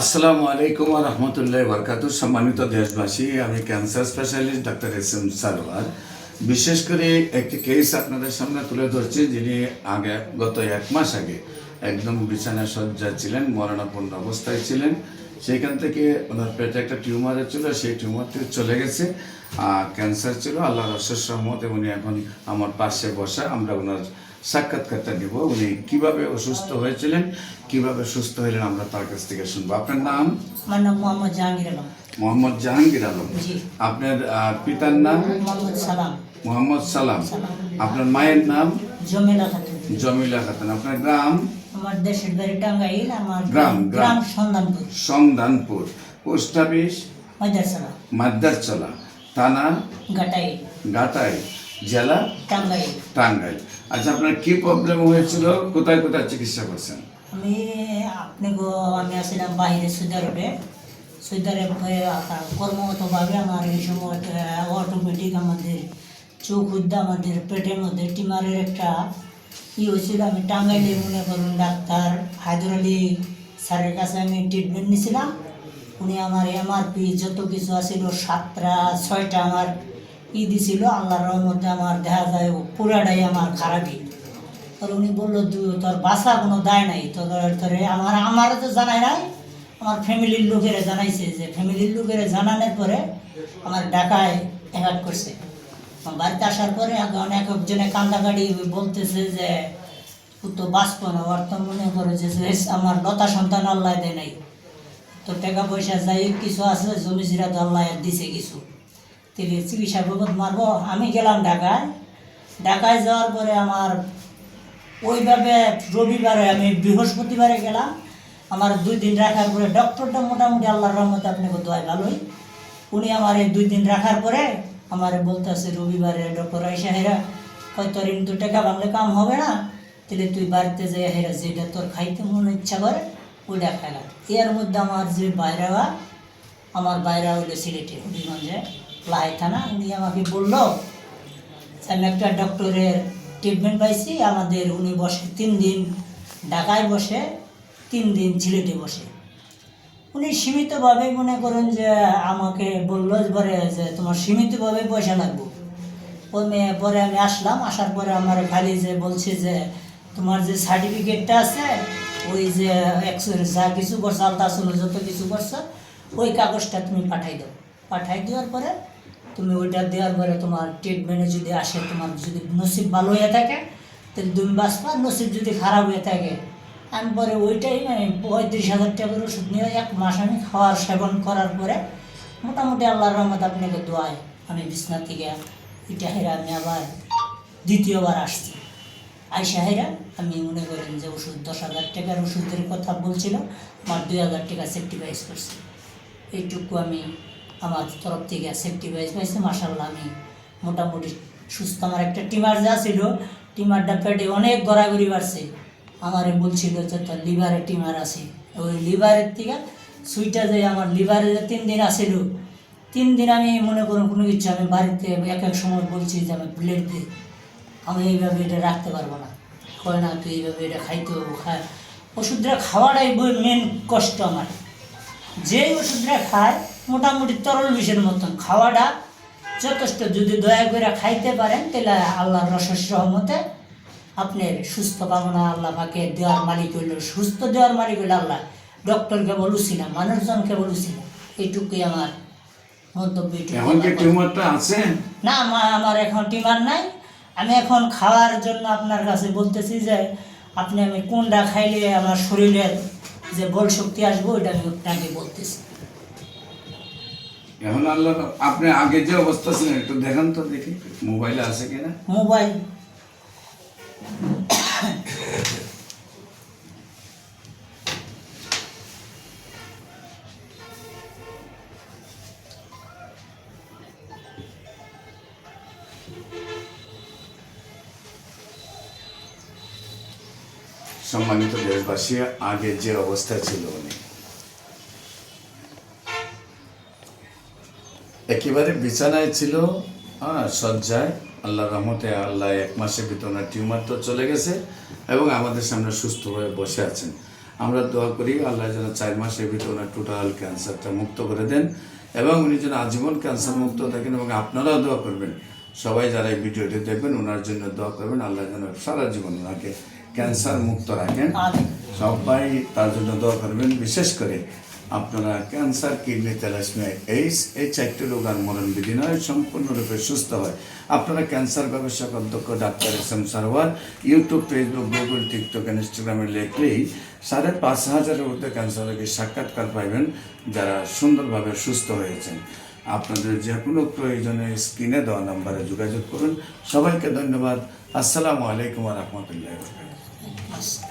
আসসালামু আলাইকুম রহমতুল্লাহ বরকাত সম্মানিত দেশবাসী, আমি cancer specialist doctor S M Sarwar. বিশেষ করে একটি কেস আপনাদের সামনে তুলে ধরছি, যিনি আগে, গত এক মাস আগে একদম বিছানা সজ্জা ছিলেন, মরণাপন্ন অবস্থায় ছিলেন। সেখান থেকে ওনার পেটে একটা টিউমার ছিল, সেই টিউমারটি চলে গেছে। আর ক্যান্সার ছিল, আল্লাহর অশেষ রহমতে উনি এখন আমার পাশে বসা, আমরা ওনার সাক্ষাৎকারটা নিব। উনি কীভাবে অসুস্থ হয়েছিলেন কীভাবে সুস্থ হলেন আমরা তার কাছ থেকে শুনব। আপনার নাম? আমার নাম মোহাম্মদ জাহাঙ্গীর আলম। মোহাম্মদ জাহাঙ্গীর আলম। আপনার পিতার নাম? মোহাম্মদ সালাম। মোহাম্মদ সালাম। আপনার মায়ের নাম? জমেলা খাতুন। জমিলা খাতুন। আপনার গ্রাম? আমার দেশের বাড়ি টাঙ্গাইল আমার গ্রাম, গ্রাম। গ্রাম। সন্ধানপুর। Post office? ময়দারসালা মাদ্দারচলা থানা গাটাইল গাটাই জেলা? টাঙ্গাইল। টাঙ্গাইল। আচ্ছা আপনার কি প্রবলেম হয়েছিল? কোথায় কোথায় চিকিৎসা করছেন? আমি আপনি গো আমি আসছিলাম বাইরে সৌদি আরবে সৌদি আরবে কর্মগতভাবে আমার এই সময় অটোমেটিক আমাদের চোখ উদ্যা আমাদের পেটের মধ্যে টিমারের একটা ই হয়েছিল। আমি টাঙ্গাইলে মনে করুন ডাক্তার হায়দর আলী স্যারের কাছে আমি ট্রিটমেন্ট নিয়েছিলাম। উনি আমার এমআরপি যত কিছু আছিল সাতটা ছয়টা আমার ই দিছিল আল্লাহর রহমতে আমার দেখা যায় পুরাটাই আমার খারাপই। আর উনি বলল তোর বাসা কোনো দায় নাই, তোর, তোরে, আমার আমারও তো জানাই নাই, আমার ফ্যামিলির লোকেরা জানাইছে যে ফ্যামিলির লোকেরা জানানোর পরে আমার ঢাকায় অ্যাড করছে। বাড়িতে আসার পরে অনেক একজনে কান্দাকাটি বলতেছে যে তো বাঁচব না, ওর তো মনে করে যে আমার লতা সন্তান আল্লাহ দেয় নাই। তো টাকা পয়সা যাই কিছু আছে জমি জিরা তো আল্লাহ দিছে কিছু। তিনি চিকিৎসা বাবদ মারবো। আমি গেলাম ঢাকায়। ঢাকায় যাওয়ার পরে আমার ওইভাবে রবিবারে আমি বৃহস্পতিবারে গেলাম। আমার দুই দিন রাখার পরে ডক্টরটা মোটামুটি আল্লাহর রহমতে আপনাকে দোয়াই ভালোই। উনি আমার এই দুই দিন রাখার পরে আমার বলতেছে, রবিবারে ডক্টর আইসা হেরা, কয় তোর কিন্তু টাকা বাংলা কাম হবে না। তাহলে তুই বাড়িতে যাই হেরা, যেটা তোর খাইতে মনে ইচ্ছা করে, ওইটা খেলা এর মধ্যে আমার যে বাইরেরা আমার বাইরে হইল সিলেটে হবিগঞ্জে লাই থানা উনি আমাকে বলল আমি একটা ডক্টরের ট্রিটমেন্ট পাইছি, আমাদের উনি বসে তিন দিন, ঢাকায় বসে, তিন দিন ঝিলেটে বসে। উনি সীমিতভাবেই মনে করেন যে, আমাকে বলল পরে যে, তোমার সীমিতভাবে পয়সা লাগবে। পরে আমি আসলাম, আসার পরে আমার খালি যে বলছে যে, তোমার যে সার্টিফিকেটটা আছে, ওই যে এক্সরে যা কিছু করছ আলতাসন যত কিছু করছ, ওই কাগজটা তুমি পাঠাই দাও। পাঠাই দেওয়ার পরে তুমি ওইটা দেওয়ার পরে তোমার ট্রিটমেন্টে যদি আসে, তোমার যদি নসিব ভালো হয়ে থাকে, তাহলে তুমি বাঁচবা, নসিব যদি খারাপ হয়ে থাকে। আমি পরে ওইটাই মানে পঁয়ত্রিশ হাজার টাকার ওষুধ নিয়ে এক মাস আমি খাওয়ার সেবন করার পরে মোটামুটি আল্লাহর রহমত আপনাকে দোয়ায় আমি বিছনা থেকে এটা হেরা আমি আবার দ্বিতীয়বার আসছি। আইসা হেরা আমি মনে করেন যে ওষুধ দশ হাজার টাকার ওষুধের কথা বলছিল, আমার দুই হাজার টাকা সেফটিভাইজ করছে। এইটুকু আমি আমার তরফ থেকে সেফটিভাইজ পাইছি মাসাল্লাহ আমি মোটামুটি সুস্থ। আমার একটা টিমার যা ছিল, টিমারটা পেটে অনেক গড়াগড়ি বাড়ছে। আমারে বলছিল যে, তোর লিভারে টিমার আছে। ওই লিভারের থেকে সুইটা যে আমার লিভারে যে তিন দিন আসিল তিন দিন আমি মনে করুন কোনো কিছু, আমি বাড়িতে এক এক সময় বলছি যে আমি প্লেট দে। আমি এইভাবে এটা রাখতে পারব না। কয়, না, তুই এইভাবে এটা খাইতে হব, খা। ওষুধটা খাওয়াটাই মেন কষ্ট আমার। যেই ওষুধটা খায় মোটামুটি তরল বিষের মতন। খাওয়াটা যথেষ্ট। যদি দয়া করে খাইতে পারেন তাহলে আল্লাহর রসস রহমতে আপনার সুস্থ কামনা আল্লাহ পাকে দেওয়ার মালিক হইল সুস্থ দেওয়ার মালিক হইল আল্লাহ। ডক্টরকে বলুছি না মানুষজনকে বলুছি না। এইটুকুই আমার মন্তব্য আছে? না আমার আমার এখন টিমার নাই। আমি এখন খাওয়ার জন্য আপনার কাছে বলতেছি যে আপনি আমি কোনটা খাইলে আমার শরীরের যে বল শক্তি আসব ওইটা আমি আপনাকে বলতেছি। এখন আল্লাহ আপনি আগে যে অবস্থা ছিলেন একটু দেখান তো দেখি মোবাইলে আছে কিনা? মোবাইল। সম্মানিত দেশবাসী আগে যে অবস্থা ছিল উনি একেবারে বিছানায় ছিল হ্যাঁ শয্যায় আল্লাহ রহমতে আল্লাহ এক মাসের ভিতরে ওনার টিউমার তো চলে গেছে এবং আমাদের সামনে সুস্থভাবে বসে আছেন। আমরা দোয়া করি আল্লাহ যেন চার মাসের ভিতরে ওনার টোটাল ক্যান্সারটা মুক্ত করে দেন এবং উনি যেন আজীবন ক্যান্সার মুক্ত থাকেন এবং আপনারাও দোয়া করবেন। সবাই যারা এই ভিডিওটি দেখবেন ওনার জন্য দোয়া করবেন আল্লাহ যেন সারা জীবন ওনাকে ক্যান্সার মুক্ত রাখেন। সবাই তার জন্য দোয়া করবেন বিশেষ করে আপনারা ক্যান্সার, কিডনি তেলাসমিয়া এইস এই চারটি রোগ আর মরণ বিধি নয় সম্পূর্ণরূপে সুস্থ হয়। আপনারা ক্যান্সার গবেষক অধ্যক্ষ doctor S M Sarwar YouTube, Facebook, Google, TikTok, ইনস্টাগ্রামে লিখলেই সাড়ে পাঁচ হাজারের মধ্যে ক্যান্সার রোগীর সাক্ষাৎকার পাইবেন যারা সুন্দরভাবে সুস্থ হয়েছেন। আপনাদের যে কোনো প্রয়োজনে স্ক্রিনে দেওয়া নাম্বারে যোগাযোগ করুন। সবাইকে ধন্যবাদ। আসসালামু আলাইকুম রহমতুল্লাহ